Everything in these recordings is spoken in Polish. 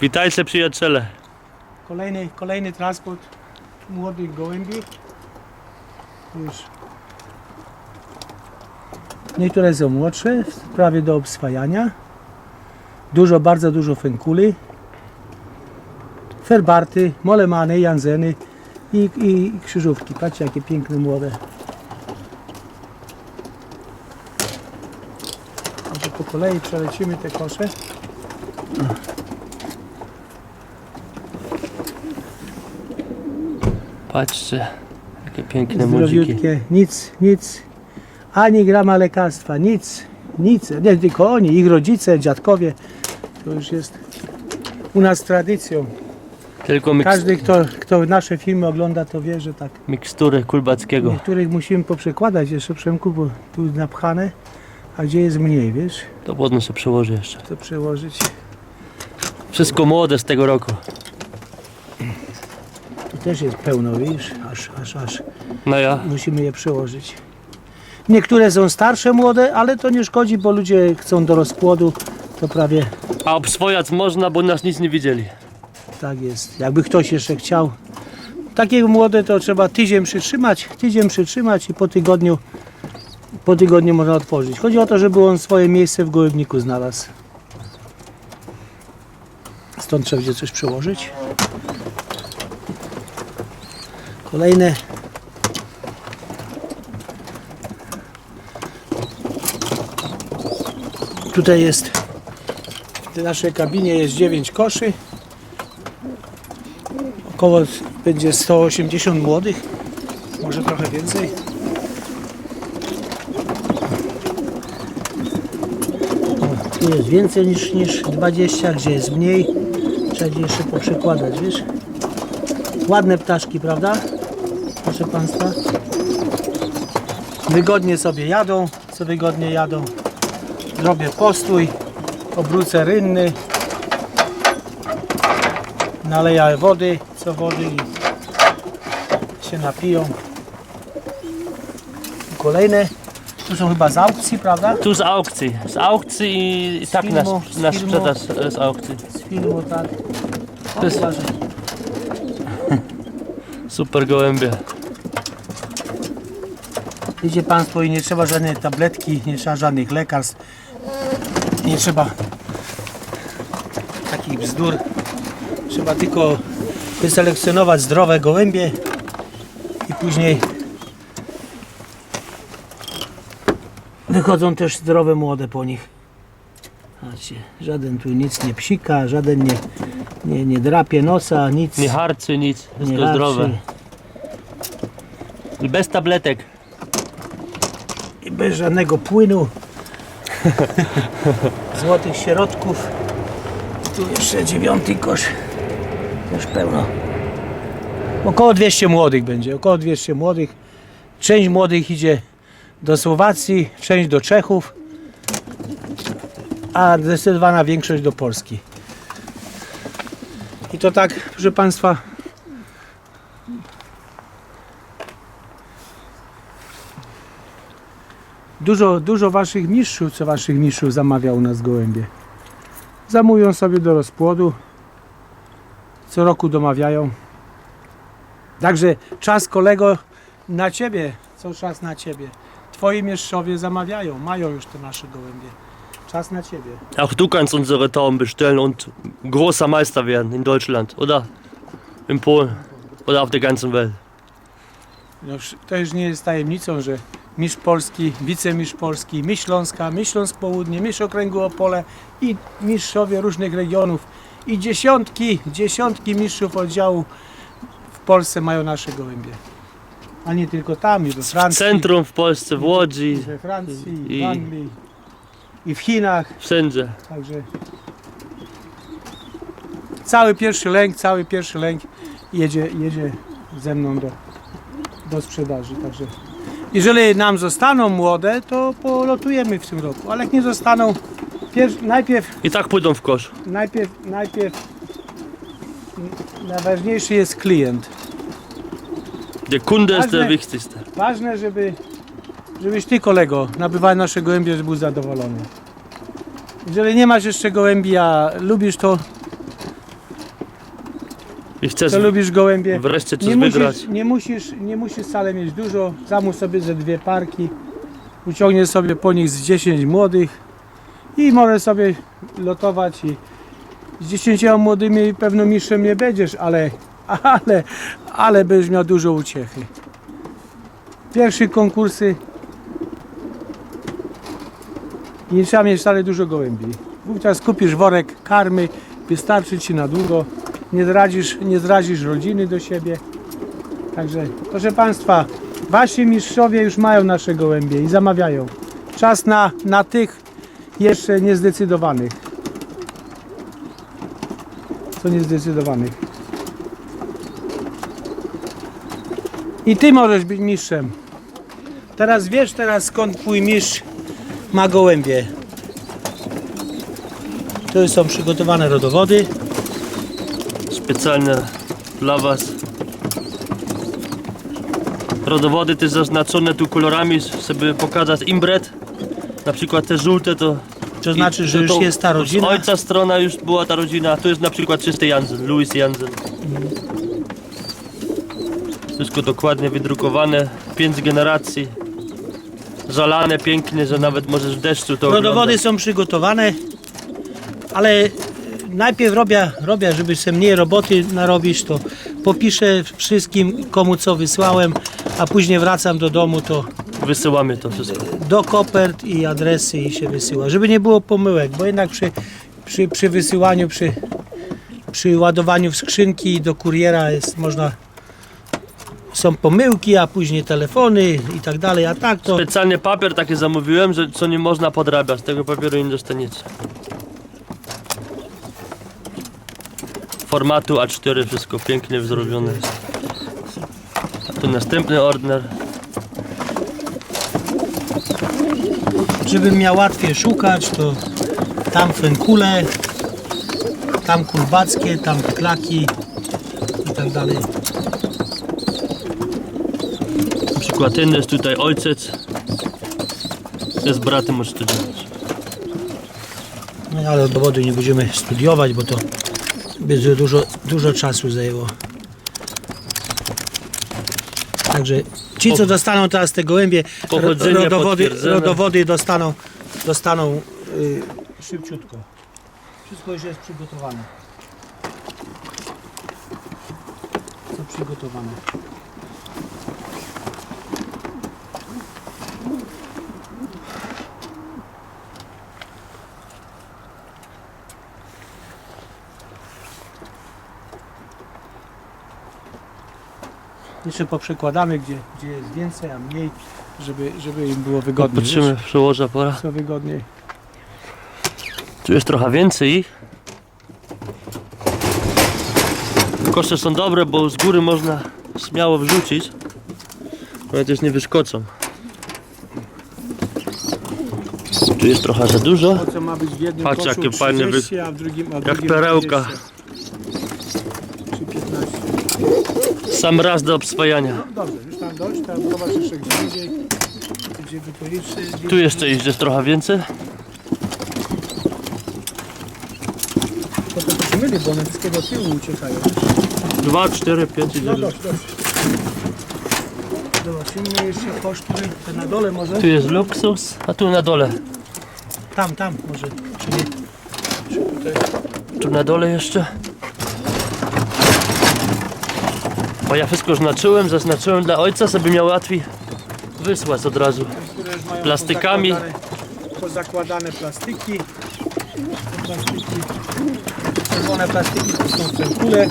Witajcie przyjaciele. Kolejny, kolejny transport młodych gołębi. Już. Niektóre są młodsze, prawie do obswajania. Dużo, bardzo dużo fenkuli. Ferbarty, molemany, janzeny i, i krzyżówki. Patrzcie jakie piękne młode. Po kolei przelecimy te kosze. Patrzcie, jakie piękne młodziki. Zdrowiutkie, nic, nic, ani grama lekarstwa, nic, nic, nie tylko oni, ich rodzice, dziadkowie, to już jest u nas tradycją. Tylko miks Każdy, kto, kto nasze filmy ogląda, to wie, że tak. mikstury kulbackiego. Niektórych musimy poprzekładać jeszcze, Przemku, bo tu napchane, a gdzie jest mniej, wiesz, To płodno się przełoży jeszcze. to przełożyć. Wszystko młode z tego roku. Też jest pełno, widzisz, aż, aż, aż. No ja. musimy je przełożyć. Niektóre są starsze, młode, ale to nie szkodzi, bo ludzie chcą do rozpłodu, to prawie A obswojać można, bo nas nic nie widzieli. tak jest. Jakby ktoś jeszcze chciał. Takie młode to trzeba tydzień przytrzymać, tydzień przytrzymać i po tygodniu, po tygodniu można otworzyć. Chodzi o to, żeby on swoje miejsce w gołębniku znalazł. Stąd trzeba będzie coś przełożyć. Kolejne Tutaj jest w naszej kabinie jest 9 koszy. Około będzie 180 młodych, może trochę więcej. Tu jest więcej niż, niż 20, gdzie jest mniej. Trzeba jeszcze poprzekładać, wiesz? Ładne ptaszki, prawda? Proszę Państwa. Wygodnie sobie jadą, co wygodnie jadą zrobię postój, obrócę rynny, naleję wody, co wody i się napiją. Kolejne, tu są chyba z aukcji, prawda? Tu z aukcji. Z aukcji i, i Z tak na, filmu, z na filmu. sprzedaż e, z aukcji. Z filmu, tak. To jest super gołębie. Wiecie Państwo, i nie trzeba żadnej tabletki, nie trzeba żadnych lekarstw, nie trzeba takich bzdur. Trzeba tylko wyselekcjonować zdrowe gołębie i później wychodzą też zdrowe młode po nich. Patrzcie, żaden tu nic nie psika, żaden nie, nie, nie drapie nosa, nic Nie harczy, nic. Wszystko zdrowe. I bez tabletek. Bez żadnego płynu, złotych środków. Tu jeszcze dziewiąty kosz, też pełno. Około 200 młodych będzie, około 200 młodych. Część młodych idzie do Słowacji, część do Czechów, a zdecydowana większość do Polski. I to tak, proszę Państwa, Dużo, dużo waszych mistrzów, co waszych mistrzów zamawia u nas gołębie. Zamują sobie do rozpłodu. Co roku domawiają. Także czas kolego na ciebie. Co czas na ciebie. Twoi mistrzowie zamawiają, mają już te nasze gołębie. Czas na ciebie. Auch du kannst unsere Tauben bestellen und großer Meister werden in Deutschland oder in Polen oder auf der ganzen Welt. No, to już nie jest tajemnicą, że mistrz Polski, wicemistrz Polski, mistrz Śląska, mistrz Śląsk Południe, mistrz Okręgu Opole i mistrzowie różnych regionów i dziesiątki, dziesiątki mistrzów oddziału w Polsce mają nasze gołębie. A nie tylko tam, i we W Francji, centrum w Polsce, w Łodzi, we Francji, i- w Anglii, i w Chinach. wszędzie. Także cały pierwszy lęk, cały pierwszy lęk jedzie, jedzie ze mną do, do sprzedaży. Także jeżeli nam zostaną młode, to polotujemy w tym roku, ale jak nie zostaną, pierw, najpierw, I tak pójdą w kosz. najpierw, najpierw najważniejszy jest klient. Der Kunde ist der Ważne- wichtigste. Ważne, żeby, żebyś ty kolego nabywając nasze gołębie, żeby był zadowolony. Jeżeli nie masz jeszcze gołębi, a lubisz to, I chcesz Co lubisz gołębie? wreszcie coś Nie wygrać. musisz, nie, musisz, nie musisz wcale mieć dużo. Zamów sobie ze dwie parki. Uciągniesz sobie po nich z 10 młodych i możesz sobie lotować i z 10 młodymi pewno mistrzem nie będziesz, ale, ale, ale będziesz miał dużo uciechy. Pierwsze konkursy i nie trzeba mieć wcale dużo gołębi. Wówczas kupisz worek karmy, wystarczy Ci na długo. Nie zrazisz, nie zrazisz rodziny do siebie. Także, proszę Państwa, Wasi mistrzowie już mają nasze gołębie i zamawiają. Czas na, na tych jeszcze niezdecydowanych. Co niezdecydowanych. I Ty możesz być mistrzem. Teraz wiesz teraz skąd Twój mistrz ma gołębie. To są przygotowane rodowody. Specjalne dla Was. Rodowody też zaznaczone tu kolorami, żeby pokazać imbret. Na przykład te żółte to... To znaczy, że już to jest ta Z rodzina. ojca strona już była ta rodzina, tu jest na przykład czysty Jansen, Louis Jansen. Wszystko dokładnie wydrukowane, pięć generacji. Zalane pięknie, że nawet możesz w deszczu to Rodowody oglądać. są przygotowane, ale najpierw robię, robię, żeby sobie mniej roboty narobić, to popiszę wszystkim, komu co wysłałem, a później wracam do domu, to Wysyłamy to wszystko. do kopert i adresy i się wysyła, żeby nie było pomyłek, bo jednak przy, przy, przy wysyłaniu, przy, przy ładowaniu w skrzynki do kuriera jest można są pomyłki, a później telefony i tak dalej, a tak to Specjalnie papier taki zamówiłem, że co nie można podrabiać, tego papieru nie dostaniecie. Formatu A4 wszystko pięknie zrobione. Tu następny order. Żebym miał łatwiej szukać, to tam fenkule, tam kulbackie, tam klaki i tak dalej. Na przykład ten jest tutaj ojciec. Jest bratem od studentów. No ale dowody nie będziemy studiować, bo to będzie dużo, dużo czasu zajęło. Także ci, co dostaną teraz te gołębie, Pochodzenie rodowody, potwierdzone. rodowody dostaną, dostaną y, szybciutko. Wszystko już jest przygotowane. Co przygotowane. Jeszcze poprzekładamy, gdzie, gdzie jest więcej, a mniej, żeby, żeby im było wygodniej. Patrzymy, przełoża pora. wiesz? Co wygodniej. Tu jest trochę więcej ich. Kosze są dobre, bo z góry można śmiało wrzucić. Ale też nie wyszkocą. Tu jest trochę za dużo. To co ma być w jednym Patrz, jakie fajne wy- 30, a w drugim, a w Jak drugim perełka. 20 Czy 15. Sam raz do obswajania. Dobrze, już tam dość, teraz zobacz jeszcze gdzie indziej. Gdzie by policzyć. Tu jeszcze jest trochę więcej. To to się myli, bo one wszystkie do tyłu uciekają. 2, 4, 5 i No 9. dość, dość. Zobaczymy jeszcze na dole może? Tu jest luksus, a tu na dole. Tam, tam może. Czy nie? Tu na dole jeszcze. Bo ja wszystko znaczyłem, zaznaczyłem dla ojca, żeby miał łatwiej wysłać od razu. Plastykami. pozakładane- plastiki. Plastiki. Czerwone plastiki to są fenkule.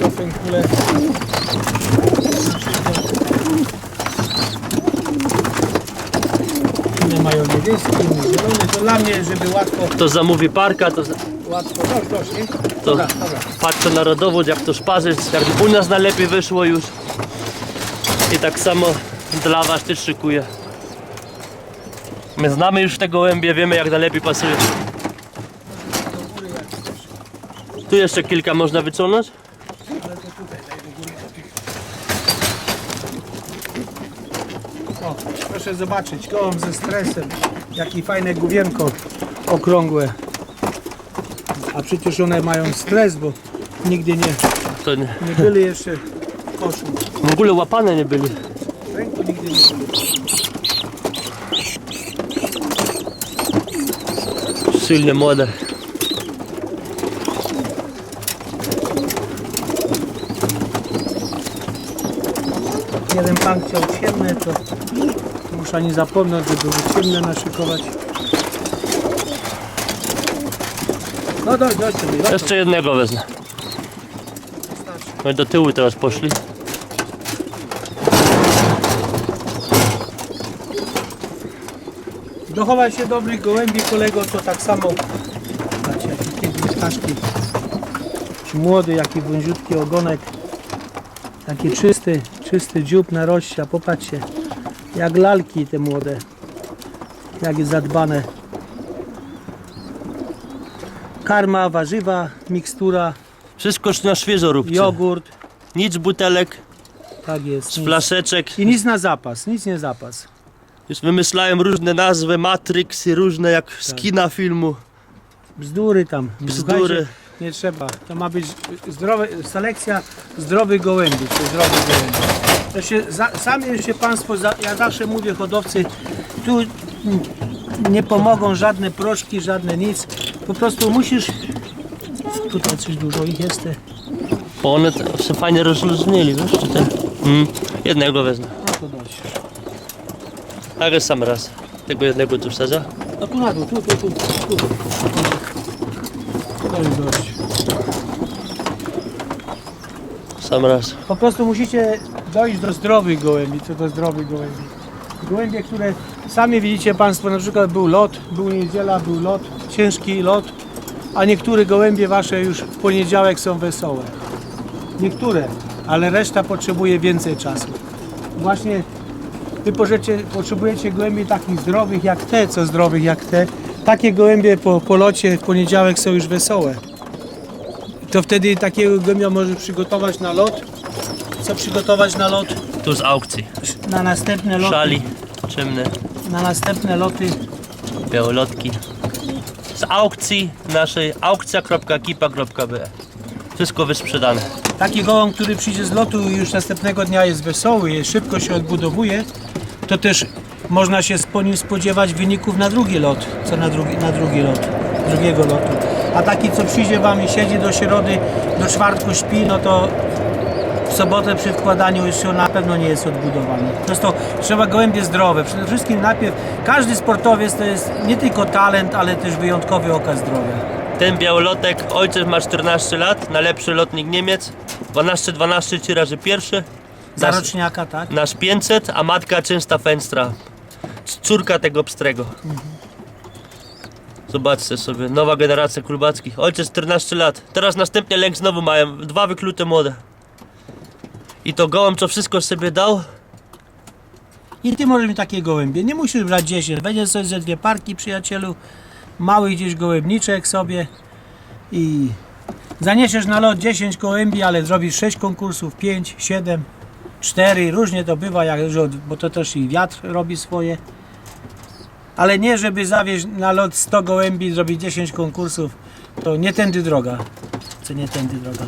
Co fenkule? Inne mają niebieskie, inne zielone. To dla mnie, żeby łatwo, Kto zamówi parka, to łatwo. Dość, dość? To- patrzę na rodowód, jak to szparzyć, jak u nas najlepiej wyszło już. I tak samo dla was też szykuję. My znamy już te gołębie, wiemy jak najlepiej pasuje. Tu jeszcze kilka można wyciągnąć. O, proszę zobaczyć, gołąb ze stresem. Jakie fajne główienko okrągłe. A przecież one mają stres, bo nigdy nie, to nie, Nie byli jeszcze w koszu. w ogóle łapane nie byli. W ręku nigdy nie byli. Silnie młode. Jeden pan chciał ciemne, to muszę nie zapomnieć, żeby były ciemne naszykować. No doj, doj sobie, Jeszcze jednego wezmę. No i do tyłu teraz poszli. Dochować się dobrych gołębi, kolego, to tak samo. Patrzcie, jakie piękne ptaszki. Młody, jaki wąziutki ogonek. Taki czysty, czysty dziób narościa. Popatrzcie, jak lalki te młode. Jak zadbane. Karma, warzywa, mikstura, Wszystko na świeżo róbcie. jogurt. Nic butelek, Tak jest. z nic. flaszeczek. I nic na zapas, nic nie zapas. Już wymyślałem różne nazwy, Matrix i różne jak z kina filmu. Bzdury tam. Bzdury. Słuchajcie, Nie trzeba. To ma być zdrowe, selekcja zdrowych gołębi, czy zdrowych gołębi. To się, za, sami się Państwo, za, ja zawsze mówię hodowcy, tu mm, nie pomogą żadne proszki, żadne nic. Po prostu musisz, tutaj coś dużo ich jest. te- Bo one się fajnie rozluźnili, wiesz? Ten? Mm. Jednego wezmę. No to dość. Ale sam raz. Tego jednego tu wsadzę. No tu na dół, tu, tu, tu. tu. To jest dość. Sam raz. Po prostu musicie dojść do zdrowych gołębi, co to zdrowych gołębi. Gołębie, które sami widzicie Państwo, na przykład był lot, był niedziela, był lot, ciężki lot, a niektóre gołębie Wasze już w poniedziałek są wesołe. Niektóre, ale reszta potrzebuje więcej czasu. Właśnie Wy pożecie, potrzebujecie gołębi takich zdrowych jak te, co zdrowych jak te. Takie gołębie po, po locie w poniedziałek są już wesołe. To wtedy takiego gołębia może przygotować na lot. Co przygotować na lot? Tu z aukcji. Na następne loty. Szali, czymny, Na następne loty. białolotki. Z aukcji naszej aukcja.kipa.be Wszystko wysprzedane. Taki gołąb, który przyjdzie z lotu i już następnego dnia jest wesoły, szybko się odbudowuje, to też można się po nim spodziewać wyników na drugi lot, co na drugi, na drugi lot, drugiego lotu. A taki, co przyjdzie Wam i siedzi do środy, do czwartku śpi, no to w sobotę przy wkładaniu już się na pewno nie jest odbudowany. Po prostu trzeba gołębie zdrowe. Przede wszystkim najpierw, każdy sportowiec to jest nie tylko talent, ale też wyjątkowy okaz zdrowia. Ten białolotek, ojciec ma 14 lat, najlepszy lotnik Niemiec. 12-12 tiraży pierwszy. Za Nasz, roczniaka, tak? nasz 500, a matka czysta fenstra. C- Córka tego pstrego. Zobaczcie sobie, nowa generacja krubackich. Ojciec 14 lat. Teraz następnie lęk znowu mają. Dwa wyklute młode. I to gołąb, co wszystko sobie dał, I ty możesz mieć takie gołębie. Nie musisz brać 10. Weźmiesz sobie ze dwie parki, przyjacielu. Mały gdzieś gołębniczek sobie i zaniesiesz na lot 10 gołębi, ale zrobisz 6 konkursów, 5, 7, 4. Różnie to bywa, jak, bo to też i wiatr robi swoje. Ale nie, żeby zawieźć na lot 100 gołębi zrobić 10 konkursów. To nie tędy droga. Co nie tędy droga.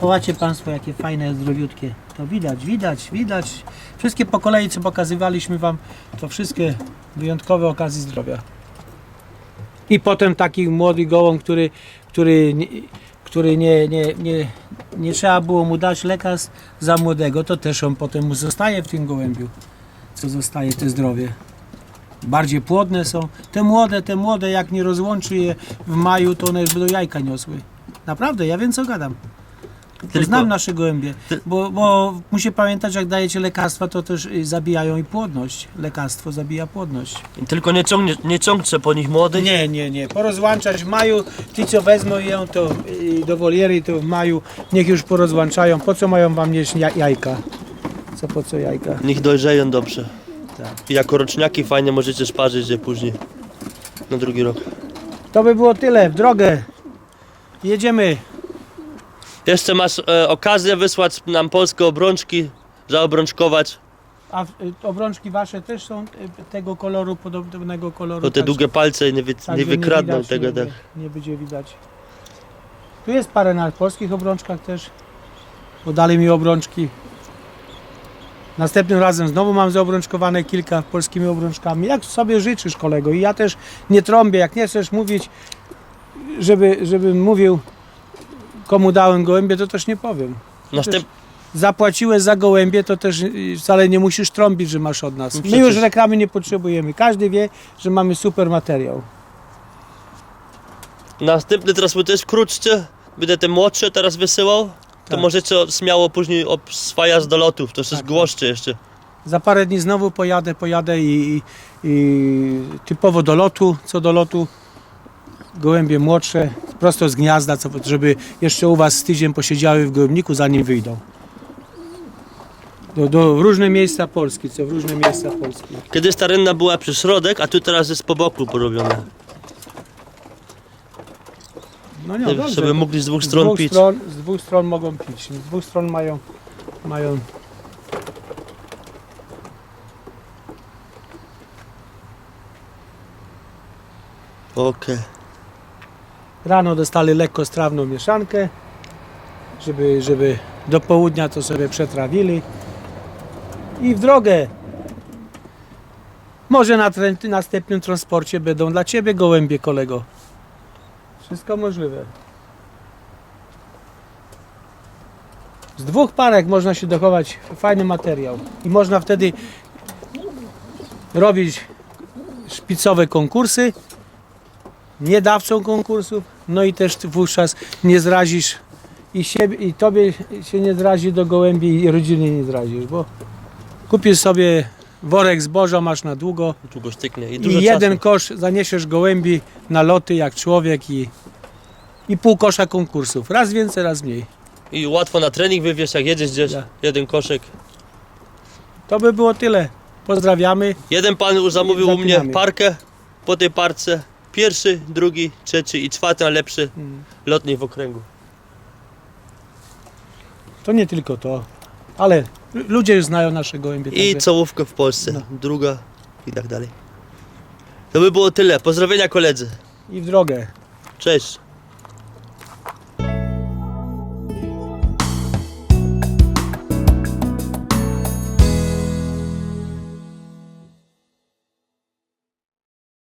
Popatrzcie Państwo, jakie fajne, zdrowiutkie. To widać, widać, widać. Wszystkie po kolei, co pokazywaliśmy Wam, to wszystkie wyjątkowe okazje zdrowia. I potem taki młody gołąb, który, który, który nie, nie, nie, nie trzeba było mu dać lekarstw za młodego, to też on potem mu zostaje w tym gołębiu. Co zostaje, te zdrowie. Bardziej płodne są. Te młode, te młode, jak nie rozłączy je w maju, to one już będą jajka niosły. Naprawdę, ja wiem co gadam. Tylko- znam nasze gołębie, bo, bo musi pamiętać, jak dajecie lekarstwa, to też y, zabijają i płodność. Lekarstwo zabija płodność. tylko nie, ciągnie, nie ciągnie po nich młodych. Nie, nie, nie. Porozłączać w maju, ci co wezmą ją to y, do woliery, to w maju niech już porozłączają. Po co mają wam ja- jajka? Co po co jajka? Niech dojrzeją dobrze. Tak. Jako roczniaki fajnie możecie sparzyć je później. Na drugi rok. To by było tyle, w drogę. Jedziemy. Jeszcze masz e, okazję wysłać nam polskie obrączki, zaobrączkować. A w- y, obrączki wasze też są y, tego koloru, podobnego koloru. Bo te długie palce nie, wy, nie że wykradną widać, tego. Nie, tak. nie, nie będzie widać. Tu jest parę na polskich obrączkach też. bo dali mi obrączki. Następnym razem znowu mam zaobrączkowane kilka polskimi obrączkami. Jak sobie życzysz, kolego? I ja też nie trąbię, jak nie chcesz mówić, żeby, żebym mówił, komu dałem gołębie, to też nie powiem. Następ... Zapłaciłeś za gołębie, to też y, wcale nie musisz trąbić, że masz od nas. No My przecież- już reklamy nie potrzebujemy. Każdy wie, że mamy super materiał. Następny teraz też wkrótce. Będę te młodsze teraz wysyłał. To Tak. możecie śmiało później obswajać do lotów. To jest Tak. jeszcze. Za parę dni znowu pojadę, pojadę i, i, i typowo do lotu, co do lotu. Gołębie młodsze, prosto z gniazda, co, żeby jeszcze u Was tydzień posiedziały w gołębniku, zanim wyjdą. Do, do różne miejsca Polski, co w różne miejsca Polski. Kiedyś ta rynna była przy środek, a tu teraz jest po boku porobione. No nie, dobrze. żeby mogli z dwóch stron dwóch pić. Stron, z dwóch stron mogą pić. Z dwóch stron mają, mają Okej. Rano dostali lekko strawną mieszankę, żeby, żeby do południa to sobie przetrawili i w drogę. Może na następnym transporcie będą dla Ciebie gołębie, kolego. Wszystko możliwe. Z dwóch parek można się dochować fajny materiał i można wtedy robić szpicowe konkursy nie dawcą konkursów, no i też wówczas nie zrazisz i siebie, i tobie się nie zrazi do gołębi i rodziny nie zrazisz, bo kupisz sobie worek zboża, masz na długo Długo styknie. I i dużo jeden czasu. kosz zaniesiesz gołębi na loty jak człowiek i, i pół kosza konkursów. Raz więcej, raz mniej. I łatwo na trening wywieźć, jak jedziesz gdzieś. Ja. Jeden koszek. To by było tyle. Pozdrawiamy. Jeden pan już zamówił u mnie Zapinamy. parkę. Po tej parce pierwszy, drugi, trzeci i czwarty najlepszy Mm. lotnik w okręgu. To nie tylko to, ale ludzie już znają nasze gołębie. I także- czołówkę w Polsce. No. Druga i tak dalej. To by było tyle. Pozdrowienia koledzy. I w drogę. Cześć.